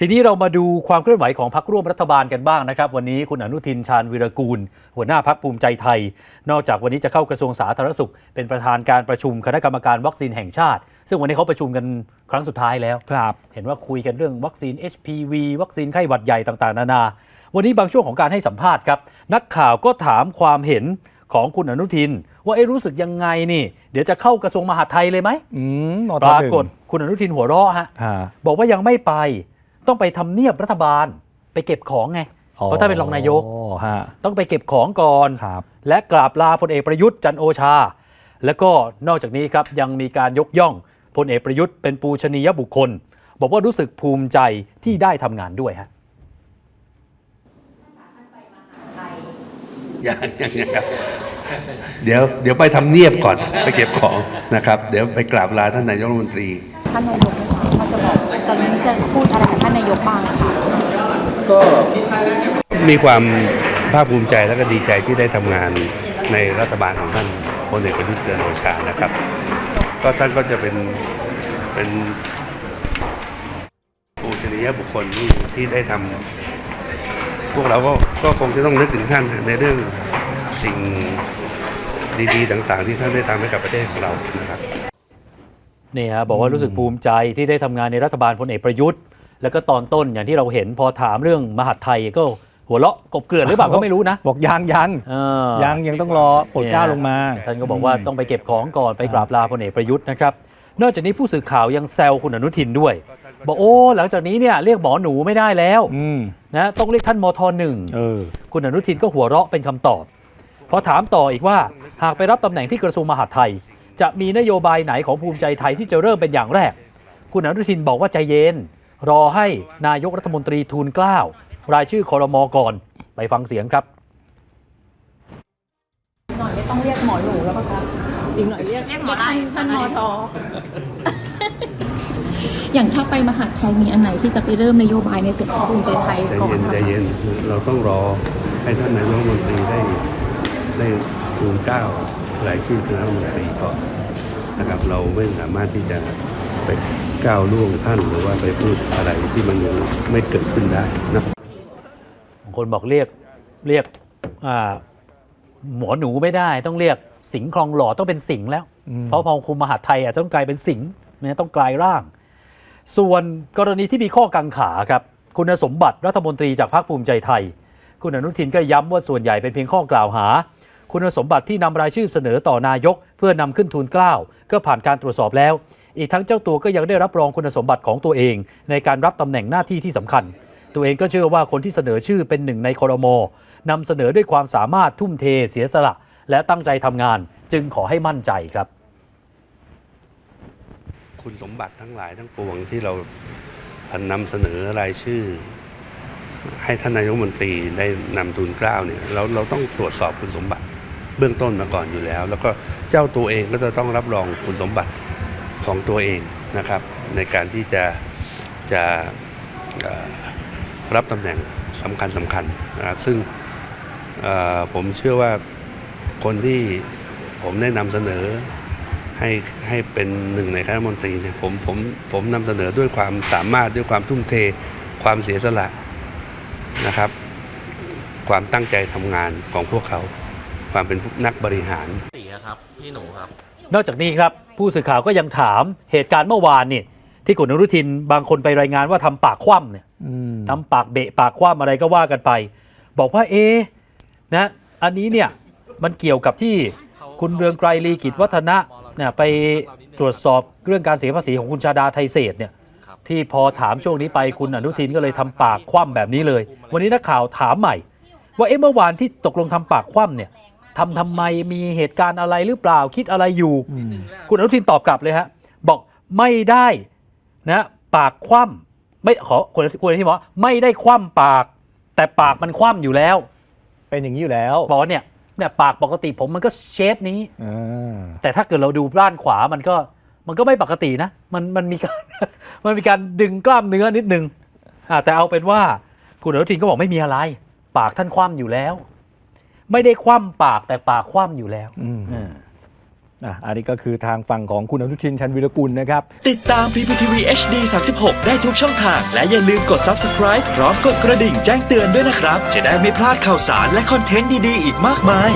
ทีนี้เรามาดูความเคลื่อนไหวของพักร่วมรัฐบาลกันบ้างนะครับ วันนี้คุณอนุทินชาญวิรกูล หัวหน้าพักภูมิใจไทย นอกจากวันนี้จะเข้ากระทรวงสาธารณสุข เป็นประธานการประชุมคณะกรรมการวัคซีนแห่งชาติ ซึ่งวันนี้เขาประชุมกันครั้งสุดท้ายแล้วครับ เห็นว่าคุยกันเรื่องวัคซีน HPV วัคซีนไข้หวัดใหญ่ต่างๆ นานา วันนี้บางช่วงของการให้สัมภาษณ์ครับนักข่าวก็ถามความเห็นของคุณอนุทิน ว่าเอ๊ะรู้สึกยังไงนี่ เดี๋ยวจะเข้ากระทรวงมหาดไทยเลยไหมอืมมปทราหนึ่งกฏคุณอนุทินหัวเราะฮะอ่าบอกว่ายังไม่ไป ต้องไปทำเนียบรัฐบาลไปเก็บของไง เพราะถ้าเป็นรองนายกอ๋อฮะต้องไปเก็บของก่อน ครับ และกราบลาพลเอกประยุทธ์จันทร์โอชา แล้วก็นอกจากนี้ครับยังมีการยกย่องพลเอกประยุทธ์เป็นปูชนียบุคคล บอกว่ารู้สึกภูมิใจที่ได้ทำงานด้วยฮะ ยังยังยังครับเดี๋ยวเดี๋ยวไปทำเนียบก่อนไปเก็บของนะครับ เดี๋ยวไปกราบลาท่านนายกรัฐมนตรี ท่านนายกนะคะเขาจะบอกตอนนี้จะพูดอะไรกับท่านนายกบ้างอะคะมีความภาคภูมิใจและก็ดีใจที่ได้ทำงานในรัฐบาลของท่านพลเอกประยุทธ์จันทร์โอชานะครับ ก็ท่านก็จะเป็นเป็นปูชนียบุคคลที่ที่ได้ทำพวกเราก็ก็คงจะต้องนึกถึงท่านในเรื่องสิ่งดีๆต่างๆ ที่ท่านได้ทำให้กับประเทศของเรานะครับ นี่ฮะบอกว่ารู้สึกภูมิใจที่ได้ทำงานในรัฐบาลพลเอกประยุทธ์ แล้วก็ตอนต้นอย่างที่เราเห็นพอถามเรื่องมหาดไทยก็หัวเราะกบเกลื่อนหรือเปล่าก็ไม่รู้นะ บอกยังยังเออ ยังยังต้องรอโปรดเกล้าลงมา ท่านก็บอกว่าต้องไปเก็บของก่อนไปกราบลาพลเอกประยุทธ์นะครับ นอกจากนี้ผู้สื่อข่าวยังแซวคุณอนุทินด้วย บอกโอ้หลังจากนี้เนี่ยเรียกหมอหนูไม่ได้แล้วอืมนะต้องเรียกท่านมทหนึ่งเออ คุณอนุทินก็หัวเราะเป็นคำตอบ พอถามต่ออีกว่าหากไปรับตำแหน่งที่กระทรวงมหาดไทย จะมีนโยบายไหนของภูมิใจไทยที่จะเริ่มเป็นอย่างแรก คุณอนุทินบอกว่าใจเย็น รอให้นายกรัฐมนตรีทูลเกล้า รายชื่อคอรมอก่อนไปฟังเสียงครับหน่อยไม่ต้องเรียกหมอหนูแล้วปะคะอีกหน่อยเรียกเรียกหมอไล่ท่านมอทออย่างถ้าไปมหาดไทยมีอันไหนที่จะไปเริ่มนโยบายในส่วนของภูมิใจไทยใจก่อนเย็นคะใจเย็นเราต้องรอให้ท่านนายกรัฐมนตรีได้ได้ทูลเกล้ารายชื่อคณะรัฐมนตรีก่อนนะครับเราไม่สามารถที่จะ ไปก้าวล่วงท่านหรือว่าไปพูดอะไรที่มันยังไม่เกิดขึ้นได้นะบางคนบอกเรียกเรียกอ่าหมอหนูไม่ได้ต้องเรียกสิงห์คลองหล่อต้องเป็นสิงห์แล้วอืมเพราะพอคุมมหาดไทยอาจจะต้องกลายเป็นสิงห์นะต้องกลายร่าง ส่วนกรณีที่มีข้อกังขาครับคุณสมบัติรัฐมนตรีจากพรรคภูมิใจไทย คุณอนุทินก็ย้ำว่าส่วนใหญ่เป็นเพียงข้อกล่าวหา คุณสมบัติที่นำรายชื่อเสนอต่อนายก เพื่อนำขึ้นทูลเกล้าก็ผ่านการตรวจสอบแล้ว อีกทั้งเจ้าตัวก็ยังได้รับรองคุณสมบัติของตัวเอง ในการรับตำแหน่งหน้าที่ที่สำคัญ ตัวเองก็เชื่อว่าคนที่เสนอชื่อเป็นหนึ่งในคอรมอนำเสนอด้วยความสามารถทุ่มเทเสียสละ และตั้งใจทำงาน จึงขอให้มั่นใจครับ คุณสมบัติทั้งหลายทั้งปวงที่เรานำเสนอรายชื่อ ให้ท่านนายกรัฐมนตรีได้นำทูลเกล้าวเนี่ยเราเราต้องตรวจสอบคุณสมบัติเบื้องต้นมาก่อนอยู่แล้ว แล้วก็เจ้าตัวเองก็จะต้องรับรองคุณสมบัติ ของตัวเองนะครับ ในการที่จะจะเอ่อรับตำแหน่งสำคัญสำคัญนะครับ ซึ่งเอ่อผมเชื่อว่าคนที่ผมได้นำเสนอให้ให้เป็นหนึ่งในคณะรัฐมนตรีเนี่ยผมผมผมนำเสนอด้วยความสามารถด้วยความทุ่มเทความเสียสละนะครับ ความตั้งใจทำงานของพวกเขา ความเป็นนักบริหารตีครับพี่หนูครับ นอกจากนี้ครับ ผู้สื่อข่าวก็ยังถามเหตุการณ์เมื่อวานนี่ที่คุณอนุทินบางคนไปรายงานว่าทำปากคว่ำเนี่ยอืมทำปากเบะปากคว่ำอะไรก็ว่ากันไป บอกว่าเอ๊ะนะอันนี้เนี่ยมันเกี่ยวกับที่คุณเรืองไกรลีกิจวัฒนะเนี่ยไปตรวจสอบเรื่องการเสียภาษีของคุณชาดาไทยเศรษฐ์เนี่ยที่พอถามช่วงนี้ไปคุณอนุทินก็เลยทำปากคว่ำแบบนี้เลย วันนี้นักข่าวถามใหม่ ว่าเอ๊ะเมื่อวานที่ตกลงทำปากคว่ำเนี่ย ทำทำไมมีเหตุการณ์อะไรหรือเปล่าคิดอะไรอยู่อืมคุณอนุทินตอบกลับเลยฮะ บอกไม่ได้นะปากคว่ำไม่ขอคุณคุณอนุทินบอกว่าไม่ได้คว่ำปาก แต่ปากมันคว่ำอยู่แล้ว เป็นอย่างนี้อยู่แล้วบอกว่าเนี่ยเนี่ยปากปกติผมมันก็เชฟนี้อ่าแต่ถ้าเกิดเราดูด้านขวามันก็มันก็ไม่ปกตินะ มันมันมีการมันมีการดึงกล้ามเนื้อนิดนึงอ่าแต่เอาเป็นว่าคุณอนุทินก็บอกไม่มีอะไร ปากท่านคว่ำอยู่แล้ว ไม่ได้คว่ำปากแต่ปากคว่ำอยู่แล้วอืมอืมอะอันนี้ก็คือทางฝั่งของคุณอนุทินชันวิรกุลนะครับ ติดตาม PPTV HD 36 ได้ทุกช่องทาง และอย่าลืมกด Subscribe พร้อมกดกระดิ่งแจ้งเตือนด้วยนะครับ จะได้ไม่พลาดข่าวสารและคอนเทนต์ดี ๆ อีกมากมาย